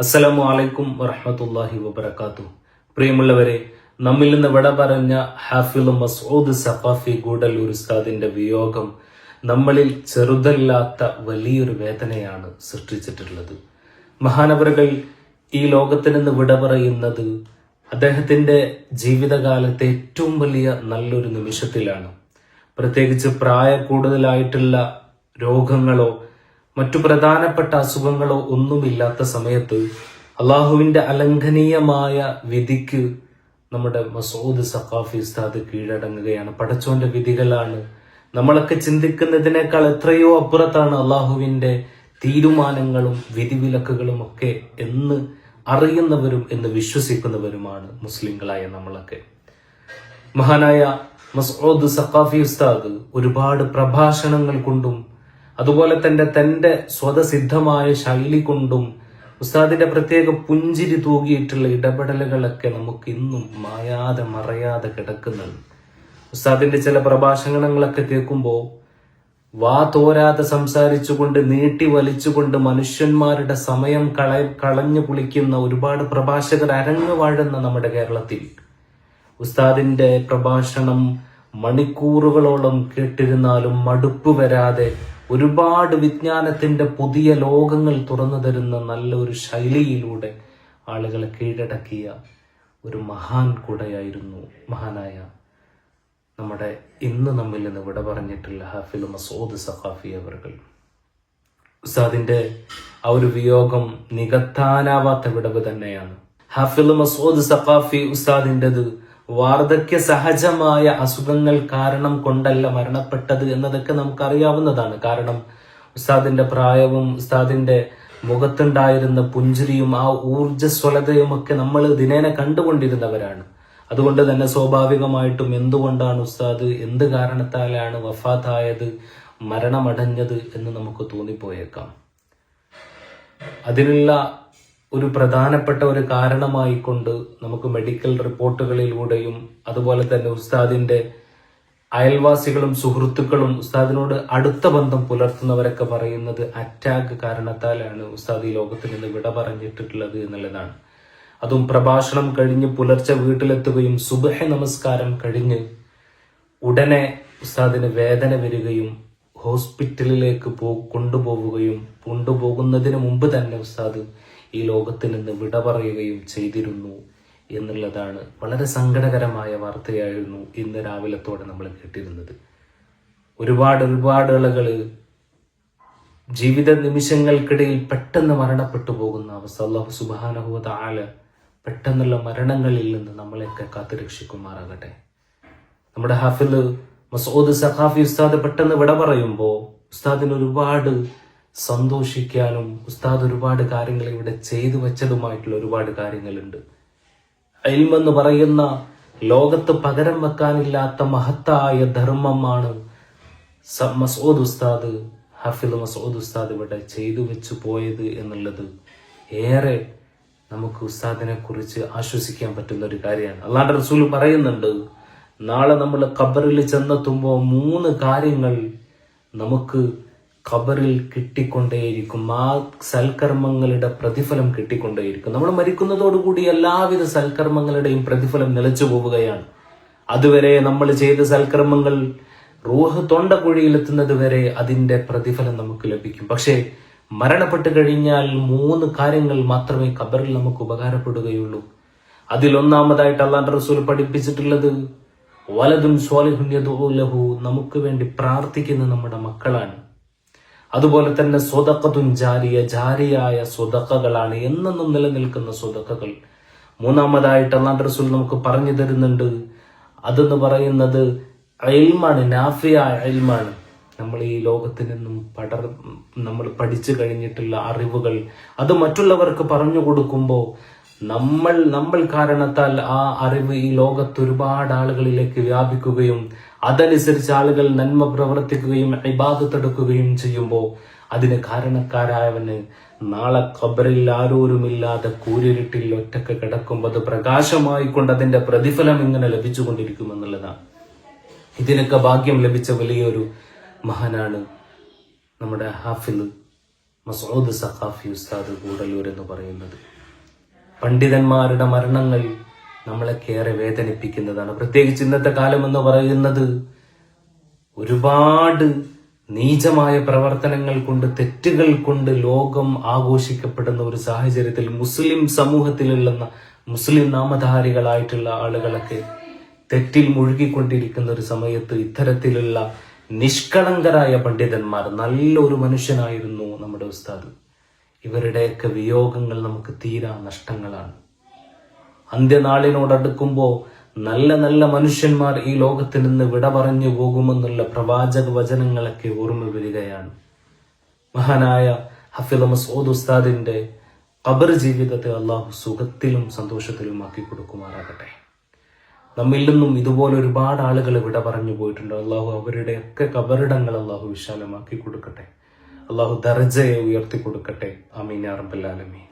അസ്സലാമു അലൈക്കും വറഹമത്തല്ലാഹി വബർക്കാത്തു പ്രിയമുള്ളവരെ നമ്മിൽ നിന്ന് വിട പറഞ്ഞ ഹാഫിൽ മസൂദ് സഫാഫി ഗൂഡല്ലൂർ ഉസ്താദിന്റെ വിയോഗം നമ്മളിൽ ചെറുതല്ലാത്ത വലിയൊരു വേദനയാണ് സൃഷ്ടിച്ചിട്ടുള്ളത്. മഹാനവറുകൾ ഈ ലോകത്തിൽ നിന്ന് വിട പറയുന്നത് അദ്ദേഹത്തിന്റെ ജീവിതകാലത്തെ ഏറ്റവും വലിയ നല്ലൊരു നിമിഷത്തിലാണ്. പ്രത്യേകിച്ച് പ്രായ കൂടുതലായിട്ടുള്ള രോഗങ്ങളോ മറ്റു പ്രധാനപ്പെട്ട അസുഖങ്ങളോ ഒന്നുമില്ലാത്ത സമയത്ത് അള്ളാഹുവിന്റെ അലംഘനീയമായ വിധിക്ക് നമ്മുടെ മസൂദ് സഖാഫി ഉസ്താദ് കീഴടങ്ങുകയാണ്. പടച്ചോന്റെ വിധികളാണ്. നമ്മളൊക്കെ ചിന്തിക്കുന്നതിനേക്കാൾ എത്രയോ അപ്പുറത്താണ് അള്ളാഹുവിന്റെ തീരുമാനങ്ങളും വിധിവിലക്കുകളും ഒക്കെ എന്ന് അറിയുന്നവരും എന്ന് വിശ്വസിക്കുന്നവരുമാണ് മുസ്ലിങ്ങളായ നമ്മളൊക്കെ. മഹാനായ മസൂദ് സഖാഫി ഉസ്താദ് ഒരുപാട് പ്രഭാഷണങ്ങൾ കൊണ്ടും അതുപോലെ തന്നെ തന്റെ സ്വതസിദ്ധമായ ശൈലി കൊണ്ടും ഉസ്താദിന്റെ പ്രത്യേക പുഞ്ചിരി തൂകിയിട്ടുള്ള ഇടപെടലുകളൊക്കെ നമുക്ക് ഇന്നും മായാതെ മറയാതെ കിടക്കുന്നുണ്ട്. ഉസ്താദിന്റെ ചില പ്രഭാഷണങ്ങളൊക്കെ കേൾക്കുമ്പോൾ വാ തോരാതെ സംസാരിച്ചുകൊണ്ട് നീട്ടി വലിച്ചുകൊണ്ട് മനുഷ്യന്മാരുടെ സമയം കള കളഞ്ഞു കുളിക്കുന്ന ഒരുപാട് പ്രഭാഷകർ അരങ്ങു വാഴുന്ന നമ്മുടെ കേരളത്തിൽ. ഉസ്താദിന്റെ പ്രഭാഷണം മണിക്കൂറുകളോളം കേട്ടിരുന്നാലും മടുപ്പ് വരാതെ ഒരുപാട് വിജ്ഞാനത്തിന്റെ പുതിയ ലോകങ്ങൾ തുറന്നു തരുന്ന നല്ലൊരു ശൈലിയിലൂടെ ആളുകളെ കീഴടക്കിയ ഒരു മഹാൻ കൂടെയായിരുന്നു മഹാനായ നമ്മുടെ ഇന്ന് നമ്മിൽ നിന്ന് വിട പറഞ്ഞിട്ടുള്ള ഹാഫിൽ മസൂദ് സഖാഫി അവർകൾ ഉസ്താദിന്റെ ആ ഒരു വിയോഗം നികത്താനാവാത്ത വിടവ് തന്നെയാണ്. ഹാഫിൽ മസൂദ് സഖാഫി ഉസ്താദിന്റെത് വാർദ്ധക്യ സഹജമായ അസുഖങ്ങൾ കാരണം കൊണ്ടല്ല മരണപ്പെട്ടത് എന്നതൊക്കെ നമുക്ക് അറിയാവുന്നതാണ് കാരണം ഉസ്താദിന്റെ പ്രായവും ഉസ്താദിന്റെ മുഖത്തുണ്ടായിരുന്ന പുഞ്ചിരിയും ആ ഊർജസ്വലതയും ഒക്കെ നമ്മൾ ദിനേന കണ്ടുകൊണ്ടിരുന്നവരാണ്. അതുകൊണ്ട് തന്നെ സ്വാഭാവികമായിട്ടും എന്തുകൊണ്ടാണ് ഉസ്താദ് എന്ത് കാരണത്താലാണ് വഫാത്തായത് മരണമടഞ്ഞത് എന്ന് നമുക്ക് തോന്നിപ്പോയേക്കാം. അതിനുള്ള ഒരു പ്രധാനപ്പെട്ട ഒരു കാരണമായിക്കൊണ്ട് നമുക്ക് മെഡിക്കൽ റിപ്പോർട്ടുകളിലൂടെയും അതുപോലെ തന്നെ ഉസ്താദിന്റെ അയൽവാസികളും സുഹൃത്തുക്കളും ഉസ്താദിനോട് അടുത്ത ബന്ധം പുലർത്തുന്നവരൊക്കെ പറയുന്നത് അറ്റാക്ക് കാരണത്താലാണ് ഉസ്താദ് ഈ ലോകത്തിൽ നിന്ന് വിട പറഞ്ഞിട്ടുള്ളത് എന്നുള്ളതാണ്. അതും പ്രഭാഷണം കഴിഞ്ഞ് പുലർച്ചെ വീട്ടിലെത്തുകയും സുബഹ നമസ്കാരം കഴിഞ്ഞ് ഉടനെ ഉസ്താദിന് വേദന വരികയും ഹോസ്പിറ്റലിലേക്ക് പോ കൊണ്ടുപോവുകയും കൊണ്ടുപോകുന്നതിന് മുമ്പ് തന്നെ ഉസ്താദ് ഈ ലോകത്തിൽ നിന്ന് വിട പറയുകയും ചെയ്തിരുന്നു എന്നുള്ളതാണ് വളരെ സങ്കടകരമായ വാർത്തയായിരുന്നു ഇന്ന് രാവിലത്തോടെ നമ്മൾ കേട്ടിരുന്നത്. ഒരുപാട് ഒരുപാട് ആളുകൾ ജീവിത നിമിഷങ്ങൾക്കിടയിൽ പെട്ടെന്ന് മരണപ്പെട്ടു പോകുന്ന അവസ്ഥ അള്ളാഹു സുബാനഹുവ ആല പെട്ടെന്നുള്ള മരണങ്ങളിൽ നിന്ന് നമ്മളെയൊക്കെ കാത്തുരക്ഷിക്കുമാറാകട്ടെ നമ്മുടെ ഹാഫിൽ മസൂദ് സഖാഫി ഉസ്താദ് പെട്ടെന്ന് വിട പറയുമ്പോൾ ഉസ്താദിന് ഒരുപാട് സന്തോഷിക്കാനും ഉസ്താദ് ഒരുപാട് കാര്യങ്ങൾ ഇവിടെ ചെയ്തു വെച്ചതുമായിട്ടുള്ള ഒരുപാട് കാര്യങ്ങളുണ്ട്. അയിൽമെന്ന് പറയുന്ന ലോകത്ത് പകരം വെക്കാനില്ലാത്ത മഹത്തായ ധർമ്മമാണ് മസൂദ് ഉസ്താദ് ഹഫിദ് മസൂദ് ഉസ്താദ് ഇവിടെ ചെയ്തു വെച്ചു പോയത് എന്നുള്ളത്. ഏറെ നമുക്ക് ഉസ്താദിനെ കുറിച്ച് ആശ്വസിക്കാൻ പറ്റുന്ന ഒരു കാര്യമാണ്. അള്ളാഹ് റസൂൽ പറയുന്നുണ്ട് നാളെ നമ്മൾ ഖബറിൽ ചെന്നെത്തുമ്പോൾ മൂന്ന് കാര്യങ്ങൾ നമുക്ക് ഖബറിൽ കിട്ടിക്കൊണ്ടേയിരിക്കും. ആ സൽക്കർമ്മങ്ങളുടെ പ്രതിഫലം കിട്ടിക്കൊണ്ടേയിരിക്കും. നമ്മൾ മരിക്കുന്നതോടുകൂടി എല്ലാവിധ സൽക്കർമ്മങ്ങളുടെയും പ്രതിഫലം നിലച്ചു പോവുകയാണ്. അതുവരെ നമ്മൾ ചെയ്ത സൽക്കർമ്മങ്ങൾ റൂഹ് തൊണ്ടക്കുഴിയിലെത്തുന്നത് വരെ അതിന്റെ പ്രതിഫലം നമുക്ക് ലഭിക്കും. പക്ഷേ മരണപ്പെട്ട് കഴിഞ്ഞാൽ മൂന്ന് കാര്യങ്ങൾ മാത്രമേ ഖബറിൽ നമുക്ക് ഉപകാരപ്പെടുകയുള്ളൂ. അതിലൊന്നാമതായിട്ട് അള്ളാന്റെ റസൂൽ പഠിപ്പിച്ചിട്ടുള്ളത് വലതും സ്വാലിഹുല്യദുലഹു നമുക്ക് വേണ്ടി പ്രാർത്ഥിക്കുന്ന നമ്മുടെ മക്കളാണ്. അതുപോലെ തന്നെ സ്വതക്കതും ജാരിയ ജാരിയായ സ്വതക്കകളാണ് എന്നെന്നും നിലനിൽക്കുന്ന സ്വതക്കകൾ. മൂന്നാമതായിട്ട് അള്ളാഹ് റസൂൽ നമുക്ക് പറഞ്ഞു തരുന്നുണ്ട്. അതെന്ന് പറയുന്നത് അയൽമാണ് നാഫിയായ അയൽമാണ് നമ്മൾ ഈ ലോകത്തിൽ നിന്നും പടർ നമ്മൾ പഠിച്ചു കഴിഞ്ഞിട്ടുള്ള അറിവുകൾ. അത് മറ്റുള്ളവർക്ക് പറഞ്ഞു കൊടുക്കുമ്പോൾ നമ്മൾ നമ്മൾ കാരണത്താൽ ആ അറിവ് ഈ ലോകത്ത് ഒരുപാട് ആളുകളിലേക്ക് വ്യാപിക്കുകയും അതനുസരിച്ച് ആളുകൾ നന്മ പ്രവർത്തിക്കുകയും ഇബാദത്തെടുക്കുകയും ചെയ്യുമ്പോൾ അതിന് കാരണക്കാരായവന് നാളെ ഖബറിൽ ആരോരുമില്ലാതെ കൂരിരുട്ടിൽ ഒറ്റയ്ക്ക് കിടക്കുമ്പോൾ അത് പ്രകാശമായി കൊണ്ട് അതിന്റെ പ്രതിഫലം ഇങ്ങനെ ലഭിച്ചുകൊണ്ടിരിക്കുമെന്നുള്ളതാണ് ഇതിനൊക്കെ ഭാഗ്യം ലഭിച്ച വലിയൊരു മഹാനാണ് നമ്മുടെ ഹാഫിൽ മസൂദ് സഖാഫി ഉസ്താദ് കൂടലൂർ എന്ന് പറയുന്നത്. പണ്ഡിതന്മാരുടെ മരണങ്ങൾ നമ്മളൊക്കെ ഏറെ വേദനിപ്പിക്കുന്നതാണ്. പ്രത്യേകിച്ച് ഇന്നത്തെ കാലം എന്ന് പറയുന്നത് ഒരുപാട് നീചമായ പ്രവർത്തനങ്ങൾ കൊണ്ട് തെറ്റുകൾ കൊണ്ട് ലോകം ആഘോഷിക്കപ്പെടുന്ന ഒരു സാഹചര്യത്തിൽ മുസ്ലിം സമൂഹത്തിലുള്ള മുസ്ലിം നാമധാരികളായിട്ടുള്ള ആളുകളൊക്കെ തെറ്റിൽ മുഴുകിക്കൊണ്ടിരിക്കുന്ന ഒരു സമയത്ത് ഇത്തരത്തിലുള്ള നിഷ്കളങ്കരായ പണ്ഡിതന്മാർ നല്ലൊരു മനുഷ്യനായിരുന്നു നമ്മുടെ ഉസ്താദ്. ഇവരുടെയൊക്കെ വിയോഗങ്ങൾ നമുക്ക് തീരാ നഷ്ടങ്ങളാണ്. അന്ത്യനാളിനോടടുക്കുമ്പോൾ നല്ല നല്ല മനുഷ്യന്മാർ ഈ ലോകത്തിൽ നിന്ന് വിട പറഞ്ഞു പോകുമെന്നുള്ള പ്രവാചക വചനങ്ങളൊക്കെ ഓർമ്മ വരികയാണ്. മഹാനായ ഹഫിദ് മസൂദ് ഉസ്താദിന്റെ ഖബർ ജീവിതത്തെ അള്ളാഹു സുഖത്തിലും സന്തോഷത്തിലും ആക്കി കൊടുക്കുമാറാകട്ടെ. നമ്മിൽ നിന്നും ഇതുപോലെ ഒരുപാട് ആളുകൾ വിട പറഞ്ഞു പോയിട്ടുണ്ട്. അള്ളാഹു അവരുടെയൊക്കെ കബറിടങ്ങൾ അള്ളാഹു വിശാലമാക്കി കൊടുക്കട്ടെ. അള്ളാഹു ദർജയെ ഉയർത്തി കൊടുക്കട്ടെ. അമീൻ അറബല്ലാലമീൻ